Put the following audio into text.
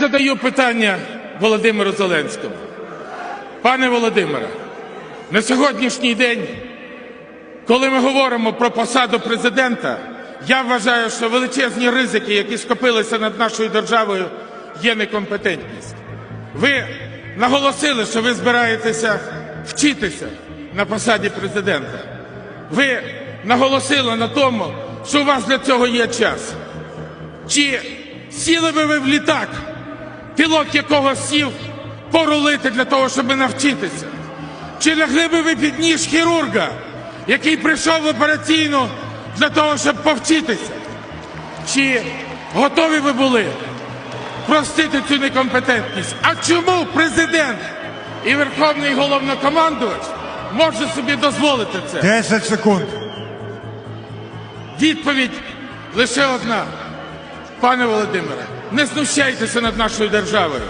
Задаю питання Володимиру Зеленському. Пане Володимире, на сьогоднішній день, коли ми говоримо про посаду президента, я вважаю, що величезні ризики, які скопилися над нашою державою, є некомпетентність. Ви наголосили, що ви збираєтеся вчитися на посаді президента. Ви наголосили на тому, що у вас для цього є час. Чи сіли би ви в літак, пілот якого сів порулити для того, щоб навчитися? Чи лягли би ви під ніж хірурга, який прийшов в операційну для того, щоб повчитися? Чи готові ви були простити цю некомпетентність? А чому президент і верховний головнокомандувач може собі дозволити це? 10 секунд. Відповідь лише одна. Пане Володимире, не знущайтеся над нашою державою.